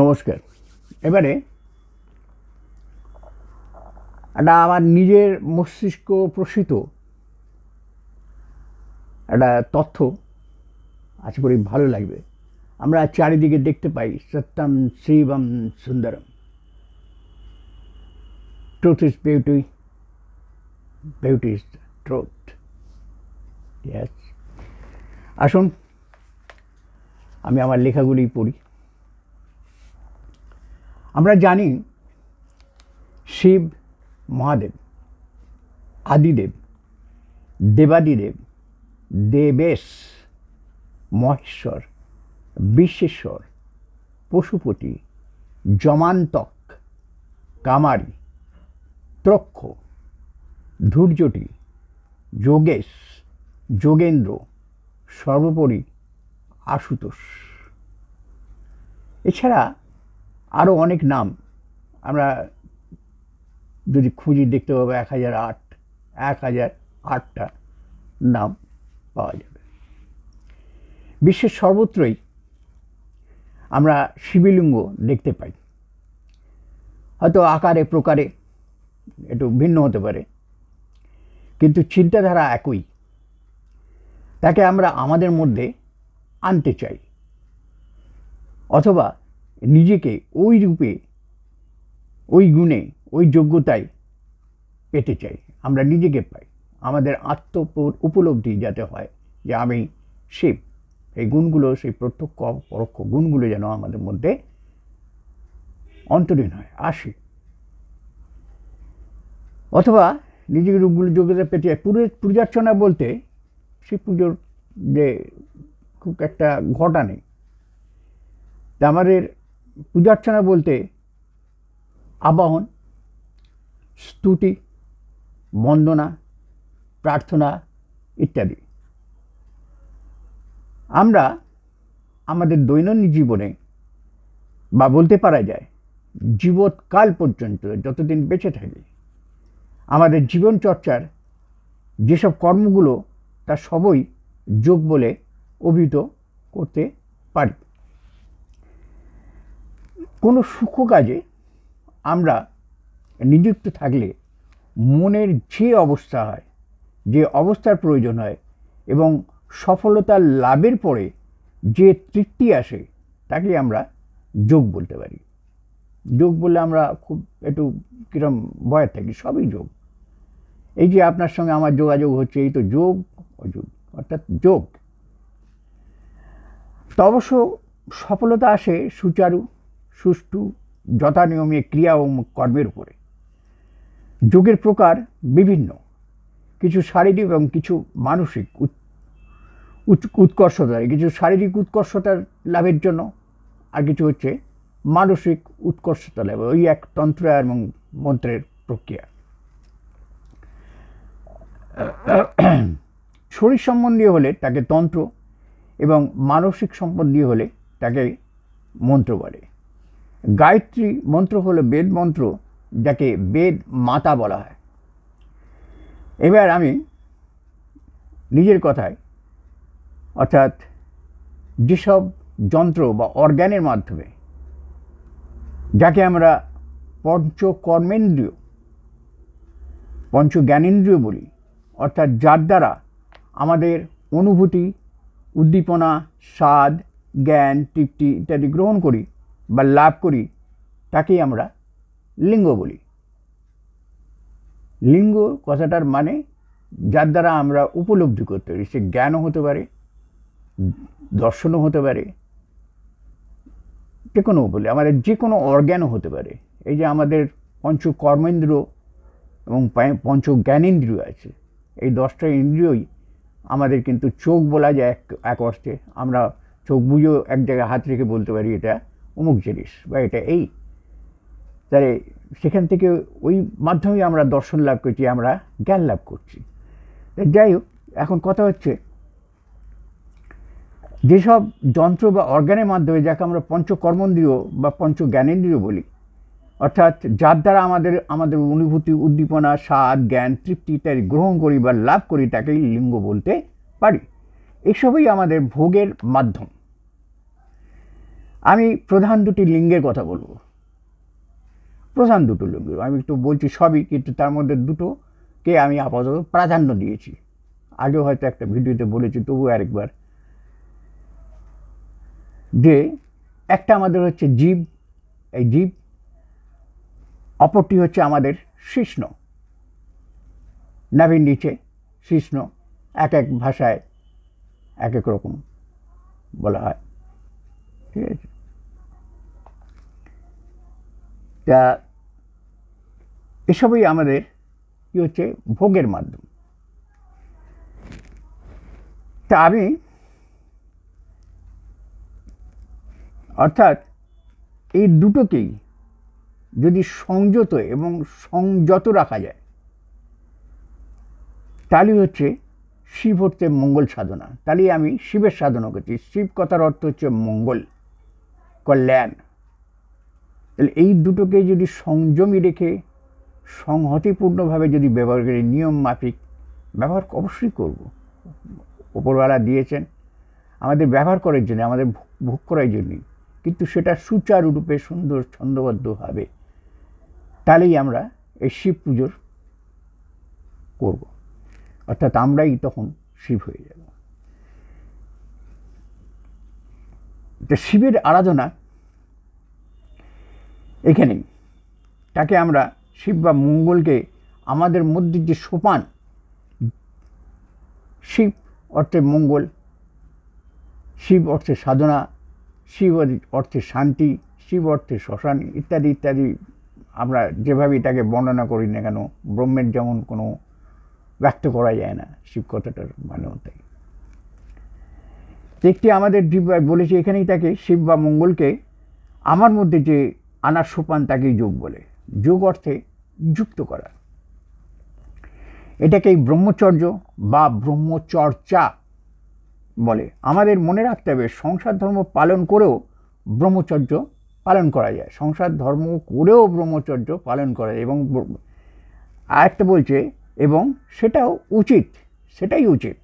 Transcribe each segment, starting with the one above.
নমস্কার। এবারে একটা আমার নিজের মস্তিষ্ক প্রসিত একটা তথ্য আশা করি ভালো লাগবে। আমরা চারিদিকে দেখতে পাই, সত্যম শিবম Sundaram. Truth is beauty beauty is truth yes আসুন, আমি আমার লেখাগুলি পড়ি। আমরা জানি শিব, মহাদেব, আদিদেব, দেবাদিদেব, দেবেশ, মহেশ্বর, বিশ্বেশ্বর, পশুপতি, জমান্তক, কামারি, ত্রক্ষ ধূর্যটি যোগেশ, যোগেন্দ্র, সর্বোপরি আশুতোষ। এছাড়া আরও অনেক নাম। আমরা যদি খুঁজি দেখতে পাবো এক হাজার আট, এক হাজার আটটা নাম পাওয়া যাবে। বিশ্বের সর্বত্রই আমরা শিবলিঙ্গ দেখতে পাই। হয়তো আকারে, প্রকারে একটু ভিন্ন হতে পারে, কিন্তু চিন্তাধারা একই। তাকে আমরা আমাদের মধ্যে আনতে চাই, অথবা নিজেকে ওই রূপে, ওই গুণে, ওই যোগ্যতায় পেতে চাই। আমরা নিজেকে পাই। আমাদের আত্ম উপলব্ধি যাতে হয় যে আমি শিব। এই গুণগুলো, সেই প্রত্যক্ষ পরোক্ষ গুণগুলো যেন আমাদের মধ্যে অন্তরীণ হয়, আসে। অথবা নিজেকে রূপগুলো যোগ্যতা পেতে চাই। পুরো পূজার্চনা বলতে শিব পুজোর যে খুব একটা ঘটা নেই। তা আমাদের পূজার্চনা বলতে আবাহন, স্তুতি, বন্দনা, প্রার্থনা ইত্যাদি। আমরা আমাদের দৈনন্দিন জীবনে বা বলতে পারা যায় জীবৎকাল পর্যন্ত যতদিন বেঁচে থাকি, আমাদের জীবন চর্চার যেসব কর্মগুলো তা সবই যোগ বলে অভিহিত করতে পারি। কোনো সূক্ষ্ম কাজে আমরা নিযুক্ত থাকলে মনের যে অবস্থা হয়, যে অবস্থার প্রয়োজন হয় এবং সফলতা লাভের পরে যে তৃপ্তি আসে, তাকে আমরা যোগ বলতে পারি। যোগ বললে আমরা খুব একটু কীরকম ভয়ের থাকি, সবই যোগ। এই যে আপনার সঙ্গে আমার যোগাযোগ হচ্ছে, এই তো যোগ, অযোগ, অর্থাৎ যোগ। তো অবশ্য সফলতা আসে সুচারু সুষ্ঠু, যথানিয়মে ক্রিয়া ও কর্মের উপরে। যোগের প্রকার বিভিন্ন, কিছু শারীরিক এবং কিছু মানসিক উৎকর্ষতা, কিছু শারীরিক উৎকর্ষতার লাভের জন্য, আর কিছু হচ্ছে মানসিক উৎকর্ষতা লাভ, ওই এক তন্ত্র এবং মন্ত্রের প্রক্রিয়া। শরীর সম্বন্ধীয় হলে তাকে তন্ত্র এবং মানসিক সম্বন্ধীয় হলে তাকে মন্ত্র বলে। গায়ত্রী মন্ত্র হলো বেদ মন্ত্র, যাকে বেদ মাতা বলা হয়। এবার আমি নিজের কথায়, অর্থাৎ যেসব যন্ত্র বা অর্গ্যানের মাধ্যমে, যাকে আমরা পঞ্চ কর্মেন্দ্রিয় পঞ্চ জ্ঞানেন্দ্রিয় বলি, অর্থাৎ যার দ্বারা আমাদের অনুভূতি, উদ্দীপনা, স্বাদ, জ্ঞান, তৃপ্তি ইত্যাদি গ্রহণ করি বা লাভ করি, তাকেই আমরা লিঙ্গ বলি। লিঙ্গ কথাটার মানে যার দ্বারা আমরা উপলব্ধি করতে পারি, সে জ্ঞানও হতে পারে, দর্শনও হতে পারে, যে কোনো বলে, আমাদের যে কোনো অর্গ্যানও হতে পারে। এই যে আমাদের পঞ্চ কর্মেন্দ্র এবং পঞ্চ জ্ঞানেন্দ্রিয় আছে, এই দশটা ইন্দ্রিয়ই আমাদের কিন্তু চোখ বলা যায় এক এক অর্থে। আমরা চোখ বুঝেও এক জায়গায় হাত রেখে বলতে পারি এটা। অমুক জিনিস বা এটা এই। তাহলে সেখান থেকে ওই মাধ্যমেই আমরা দর্শন লাভ করছি, আমরা জ্ঞান লাভ করছি। যাই হোক, এখন কথা হচ্ছে, যেসব যন্ত্র বা অর্গানের মাধ্যমে, যাকে আমরা পঞ্চকর্মেন্দ্রীয় বা পঞ্চ জ্ঞানেন্দ্রীয় বলি, অর্থাৎ যার দ্বারা আমাদের আমাদের অনুভূতি, উদ্দীপনা, স্বাদ, জ্ঞান, তৃপ্তি ইত্যাদি গ্রহণ করি বা লাভ করি, তাকেই লিঙ্গ বলতে পারি। এসবই আমাদের ভোগের মাধ্যম। আমি প্রধান দুটি লিঙ্গের কথা বলব। প্রধান দুটো লিঙ্গ। আমি একটু বলছি সবই, কিন্তু তার মধ্যে দুটোকে আমি আপাতত প্রাধান্য দিয়েছি। আগেও হয়তো একটা ভিডিওতে বলেছি তবু আরেকবার। যে একটা আমাদের হচ্ছে জীব, এই জীব, অপরটি হচ্ছে আমাদের কৃষ্ণ। নাভির নিচে কৃষ্ণ, এক এক ভাষায় এক এক রকম বলা হয়। ঠিক আছে? তা এসবই আমাদের কি হচ্ছে, ভোগের মাধ্যম। তা আমি অর্থাৎ এই দুটোকেই যদি সংযত এবং সংযত রাখা যায়, তাহলে হচ্ছে শিব হচ্ছে মঙ্গল সাধনা। তাহলে আমি শিবের সাধনা করছি। শিব কথার অর্থ হচ্ছে মঙ্গল, কল্যাণ। তাহলে এই দুটোকে যদি সংযমী রেখে সংহতিপূর্ণভাবে যদি ব্যবহার করি, নিয়ম মাফিক, ব্যবহার অবশ্যই করব। ওপরওয়ালা দিয়েছেন, আমাদের ব্যবহার করার জন্য, আমাদের ভোগ- করার জন্যই কিন্তু সেটা সুচারুরূপে সুন্দর ছন্দবদ্ধ হবে। তাহলেই আমরা এই শিব পুজোর করব। অর্থাৎ আমরাই তখন শিব হয়ে যাব। তো শিবের আরাধনা এখানেই। তাকে আমরা শিব বা মঙ্গলকে আমাদের মধ্যে যে সোপান, শিব অর্থে মঙ্গল, শিব অর্থে সাধনা, শিব অর্থে শান্তি, শিব অর্থে শ্মশান ইত্যাদি ইত্যাদি আমরা যেভাবে এটাকে বর্ণনা করি না কেন, ব্রহ্মের যেমন কোনো ব্যক্ত করা যায় না শিব কথাটার মানে তাই তো একটি আমাদের বলেছে, এখানেই তাকে শিব বা মঙ্গলকে আমার মধ্যে যে আনার সোপান তাকেই যোগ বলে। যোগ অর্থে যুক্ত করা। এটাকেই ব্রহ্মচর্য বা ব্রহ্মচর্চা বলে। আমাদের মনে রাখতে হবে, সংসার ধর্ম পালন করেও ব্রহ্মচর্য পালন করা যায়। সংসার ধর্ম করেও ব্রহ্মচর্য পালন করা যায় এবং আরেকটা বলছে, এবং সেটাও উচিত, সেটাই উচিত।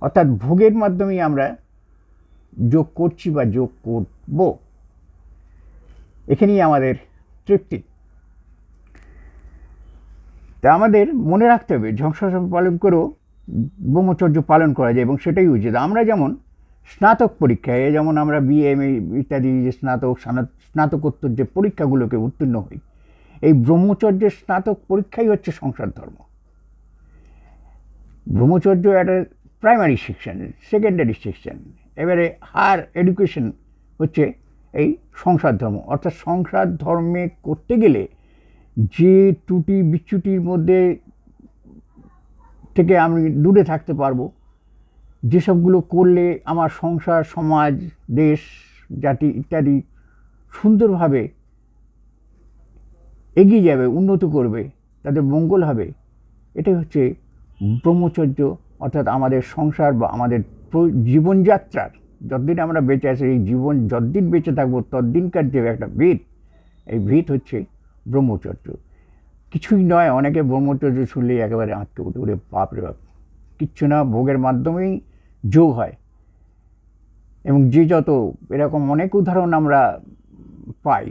অর্থাৎ ভোগের মাধ্যমেই আমরা যোগ করছি বা যোগ করব। এখানেই আমাদের তৃপ্তি তা আমাদের মনে রাখতে হবে সংসার পালন করেও ব্রহ্মচর্য পালন করা যায় এবং সেটাই উচিত। আমরা যেমন স্নাতক পরীক্ষায়, যেমন আমরা বিএমএ ইত্যাদি যে স্নাতক স্নাতকোত্তর যে পরীক্ষাগুলোকে উত্তীর্ণ হই, এই ব্রহ্মচর্যের স্নাতক পরীক্ষাই হচ্ছে সংসার ধর্ম। ব্রহ্মচর্য একটা প্রাইমারি সেকশন সেকেন্ডারি সেকশন এবারে হায়ার এডুকেশন হচ্ছে এই সংসার ধর্ম। অর্থাৎ সংসার ধর্মে করতে গেলে যে ত্রুটি বিচ্যুতির মধ্যে থেকে আমি দূরে থাকতে পারব, যেসবগুলো করলে আমার সংসার, সমাজ, দেশ, জাতি ইত্যাদি সুন্দরভাবে এগিয়ে যাবে, উন্নত করবে তাদের মঙ্গল হবে, এটাই হচ্ছে ব্রহ্মচর্য, অর্থাৎ আমাদের সংসার বা আমাদের জীবনযাত্রার যতদিন আমরা বেঁচে আছি, এই জীবন যতদিন বেঁচে থাকব, ততদিনকার যে একটা ভিত, এই ভিত হচ্ছে ব্রহ্মচর্য। কিছুই নয়, অনেকে ব্রহ্মচর্য শুনলেই একেবারে আঁতকে উঠে উঠে বাপ রে বাপ। কিচ্ছু না, ভোগের মাধ্যমেই যোগ হয়। এবং যে যত এরকম অনেক উদাহরণ আমরা পাই,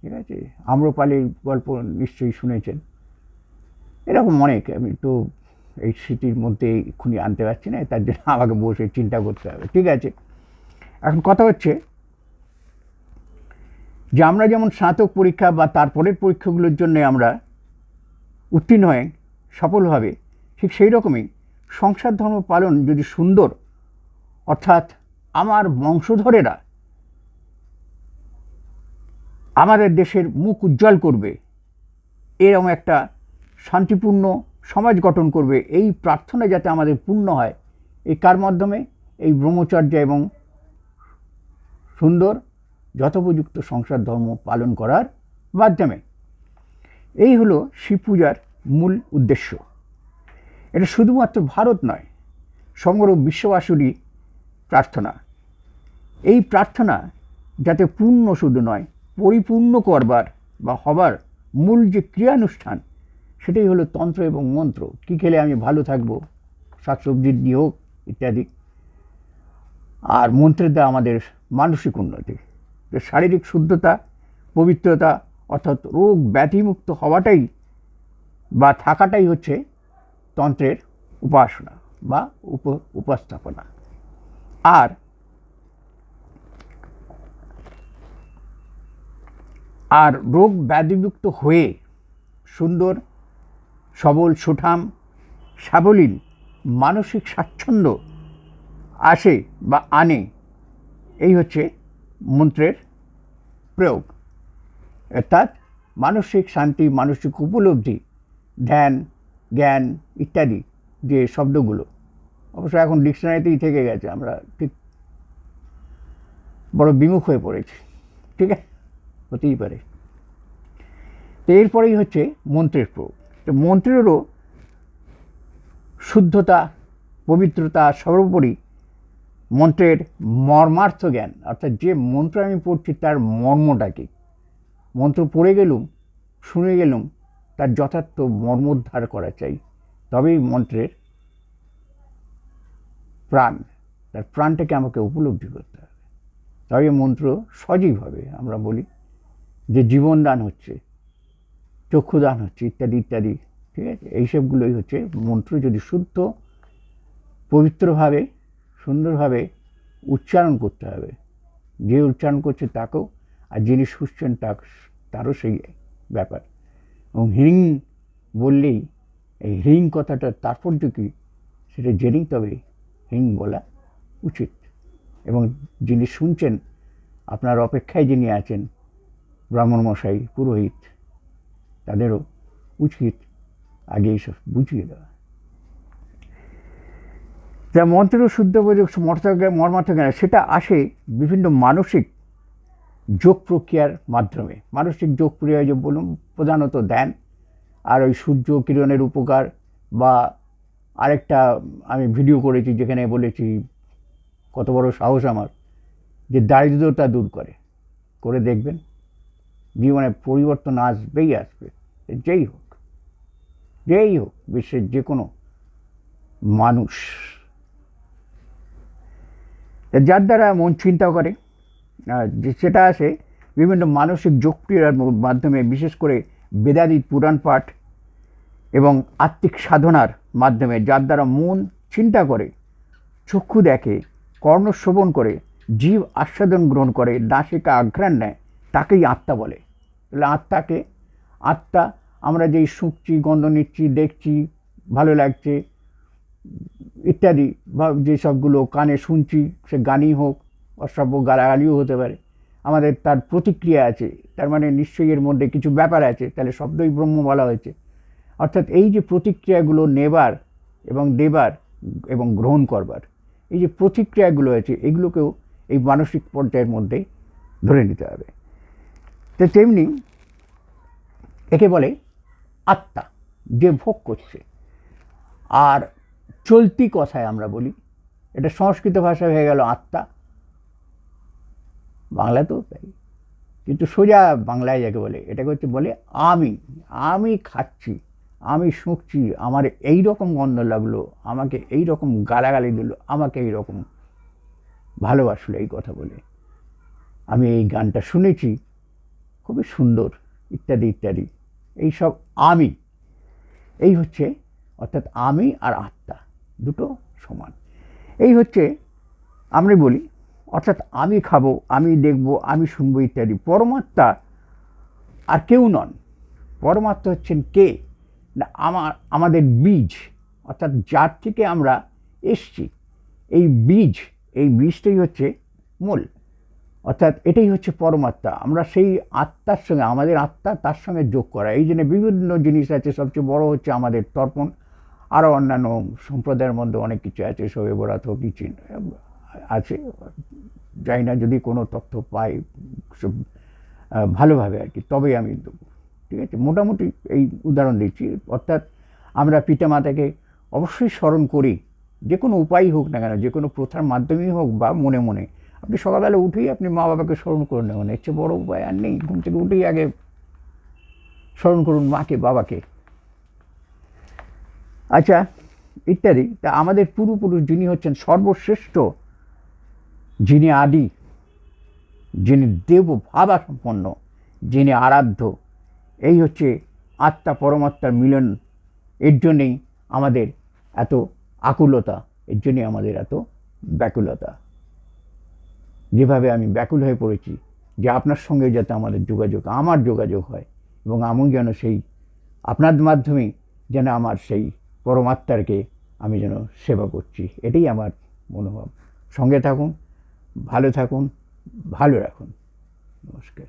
ঠিক আছে? আম্রপালির গল্প নিশ্চয়ই শুনেছেন। এরকম অনেক, আমি তো এই স্মৃতির মধ্যে এক্ষুনি আনতে পারছি না, তার জন্য আমাকে বসে চিন্তা করতে হবে, ঠিক আছে? এখন কথা হচ্ছে যে আমরা যেমন স্নাতক পরীক্ষা বা তারপরের পরীক্ষাগুলোর জন্য আমরা উত্তীর্ণ হয়ে সফলভাবে ঠিক সেই রকমই সংসার ধর্ম পালন যদি সুন্দর, অর্থাৎ আমার বংশধরেরা আমাদের দেশের মুখ উজ্জ্বল করবে, এরকম একটা শান্তিপূর্ণ সমাজ গঠন করবে, এই প্রার্থনা যাতে আমাদের পূর্ণ হয়, এই কার মাধ্যমে? এই ব্রহ্মচর্য এবং সুন্দর, যথোপযুক্ত সংসার ধর্ম পালন করার মাধ্যমে। এই হলো শিব পূজার মূল উদ্দেশ্য। এটা শুধুমাত্র ভারত নয়, সমগ্র বিশ্ববাসীরই প্রার্থনা। এই প্রার্থনা যাতে পূর্ণ শুধু নয়, পরিপূর্ণ করবার বা হবার মূল যে ক্রিয়ানুষ্ঠান, সেটাই হলো তন্ত্র এবং মন্ত্র। কী খেলে আমি ভালো থাকব, শাকসবজির দিয়ে হোক ইত্যাদি। আর মন্ত্রের দ্বারা আমাদের মানসিক উন্নতি। শারীরিক শুদ্ধতা, পবিত্রতা, অর্থাৎ রোগ ব্যাধিমুক্ত হওয়াটাই বা থাকাটাই হচ্ছে তন্ত্রের উপাসনা বা উপ, উপস্থাপনা। আর আর রোগ ব্যাধিমুক্ত হয়ে সুন্দর, সবল, সুঠাম, সাবলীল, মানসিক স্বাচ্ছন্দ্য আসে বা আনে এই হচ্ছে মন্ত্রের প্রয়োগ। অর্থাৎ মানসিক শান্তি, মানসিক উপলব্ধি, ধ্যান, জ্ঞান ইত্যাদি যে শব্দগুলো। অবশ্য এখন ডিকশনারিতেই থেকে গেছে, আমরা ঠিক বড় বিমুখ হয়ে পড়েছি, ঠিক আছে? হতেই পারে। তো এরপরেই হচ্ছে মন্ত্রের প্রয়োগ। তো মন্ত্রেরও শুদ্ধতা, পবিত্রতা সর্বোপরি মন্ত্রের মর্মার্থ জ্ঞান। অর্থাৎ যে মন্ত্র আমি পড়ছি তার মর্মটা কি? মন্ত্র পড়ে গেলুম, শুনে গেলুম, তার যথার্থ মর্মোদ্ধার করা চাই। তবেই মন্ত্রের প্রাণ, তার প্রাণটাকে আমাকে উপলব্ধি করতে হবে। তবে মন্ত্র সজীব হবে, আমরা বলি। যে জীবনদান হচ্ছে, চক্ষুদান হচ্ছে, ইত্যাদি ইত্যাদি, ঠিক আছে? এইসবগুলোই হচ্ছে মন্ত্র যদি শুদ্ধ, পবিত্রভাবে সুন্দরভাবে উচ্চারণ করতে হবে। যে উচ্চারণ করছে তাকেও, আর যিনি শুনছেন তা তারও সেই ব্যাপার। এবং হিরিং বললেই, এই হিরিং কথাটার তাৎপর্য কী? সেটা জেনেই তবে হিং বলা উচিত। এবং যিনি শুনছেন, আপনার অপেক্ষায় যিনি আছেন ব্রাহ্মণমশাই পুরোহিত, তাদেরও উচিত আগে এইসব বুঝিয়ে দেওয়া। যা মন্ত্রের শুদ্ধ মর্মার্থ জ্ঞান সেটা আসে বিভিন্ন মানসিক যোগ প্রক্রিয়ার মাধ্যমে। মানসিক যোগ প্রক্রিয়া যে বলুন, প্রধানত দেন আর ওই সূর্য কিরণের উপকার, বা আরেকটা আমি ভিডিও করেছি যেখানে বলেছি, কত বড় সাহস আমার, যে দারিদ্রতা দূর করে। করে দেখবেন, জীবনে পরিবর্তন আসবেই আসবে। যেই হোক যেই হোক, বিশ্বের যে কোনো মানুষ যার দ্বারা মন চিন্তা করে সেটা আসে বিভিন্ন মানসিক যোগক্রিয়ার মাধ্যমে, বিশেষ করে বেদাদি পুরাণ পাঠ এবং আত্মিক সাধনার মাধ্যমে, যার দ্বারা মন চিন্তা করে, চক্ষু দেখে, কর্ণ শ্রবণ করে, জীব আস্বাদন গ্রহণ করে, নাসিকা আঘ্রাণ নেয়, তাকেই আত্মা বলে। তাহলে আত্মাকে, আত্মা আমরা যেই শুঁকছি, গন্ধ নিচ্ছি, দেখছি, ভালো লাগছে ইত্যাদি বা যেসবগুলো কানে শুনছি, সে গানই হোক অসভ্য গালাগালিও হতে পারে। আমাদের তার প্রতিক্রিয়া আছে, তার মানে নিশ্চয়ই এর মধ্যে কিছু ব্যাপার আছে, তাহলে শব্দই ব্রহ্ম বলা হয়েছে। অর্থাৎ এই যে প্রতিক্রিয়াগুলো নেবার এবং দেবার এবং গ্রহণ করবার, এই যে প্রতিক্রিয়াগুলো আছে, এগুলোকেও এই মানসিক পর্যায়ের মধ্যে ধরে নিতে হবে। তো তেমনি একে বলে আত্মা, যে ভোগ করছে। আর চলতি কথায় আমরা বলি। এটা সংস্কৃত ভাষা হয়ে গেল আত্মা। বাংলাতেও তাই। কিন্তু সোজা বাংলায় যাকে বলে, এটাকে হচ্ছে বলে আমি। আমি খাচ্ছি, আমি শুঁকছি, আমার এই রকম গন্ধ লাগল, আমাকে এই রকম গালাগালি দিল, আমাকে এই রকম ভালোবাসলো এই কথা বলে। আমি এই গানটা শুনেছি, খুবই সুন্দর, ইত্যাদি ইত্যাদি। এইসব আমি। এই হচ্ছে অর্থাৎ আমি আর আত্মা। দুটো সমান। এই হচ্ছে আমরা বলি, অর্থাৎ আমি খাব, আমি দেখব, আমি শুনব ইত্যাদি। পরমাত্মা আর কেউ নন। পরমাত্মা হচ্ছেন কে? না, আমার, আমাদের বীজ। অর্থাৎ যার থেকে আমরা এসছি, এই বীজ, এই বীজটাই হচ্ছে মূল। অর্থাৎ এটাই হচ্ছে পরমাত্মা। আমরা সেই আত্মার সঙ্গে, আমাদের আত্মা তার সঙ্গে যোগ করা। এই জন্য বিভিন্ন জিনিস আছে, সবচেয়ে বড় হচ্ছে আমাদের তর্পণ। আরও অন্যান্য সম্প্রদায়ের মধ্যে অনেক কিছু আছে শোয়ে বরাত হোক কিছু আছে। যাই না যদি কোনো তথ্য পাই, সব ভালোভাবে আর কি, তবেই আমি দেবো। ঠিক আছে? মোটামুটি এই উদাহরণ দিচ্ছি। অর্থাৎ আমরা পিতামাতাকে অবশ্যই স্মরণ করি, যে কোনো উপায় হোক না কেন, যে কোনো প্রথার মাধ্যমেই হোক বা মনে মনে। আপনি সকালবেলা উঠেই আপনি মা বাবাকে স্মরণ করে নেবেন। এর চেয়ে বড়ো উপায় আর নেই। ঘুম থেকে উঠেই আগে স্মরণ করুন মাকে, বাবাকে। আচ্ছা ইত্যাদি। তা আমাদের পূর্বপুরুষ যিনি হচ্ছেন সর্বশ্রেষ্ঠ, যিনি আদি, যিনি দেব ভাবা সম্পন্ন, যিনি আরাধ্য, এই হচ্ছে আত্মা পরমাত্মার মিলন। এর জন্যেই আমাদের এত আকুলতা, এর জন্যই আমাদের এত ব্যাকুলতা। যেভাবে আমি ব্যাকুল হয়ে পড়েছি, যে আপনার সঙ্গে যাতে আমাদের যোগাযোগ, আমার যোগাযোগ হয়, এবং আমি যেন সেই, আপনার মাধ্যমেই যেন আমার সেই পরমাত্মারকে আমি যেন সেবা করছি। এটাই আমার মনোভাব। সঙ্গে থাকুন, ভালো থাকুন, ভালো রাখুন। নমস্কার।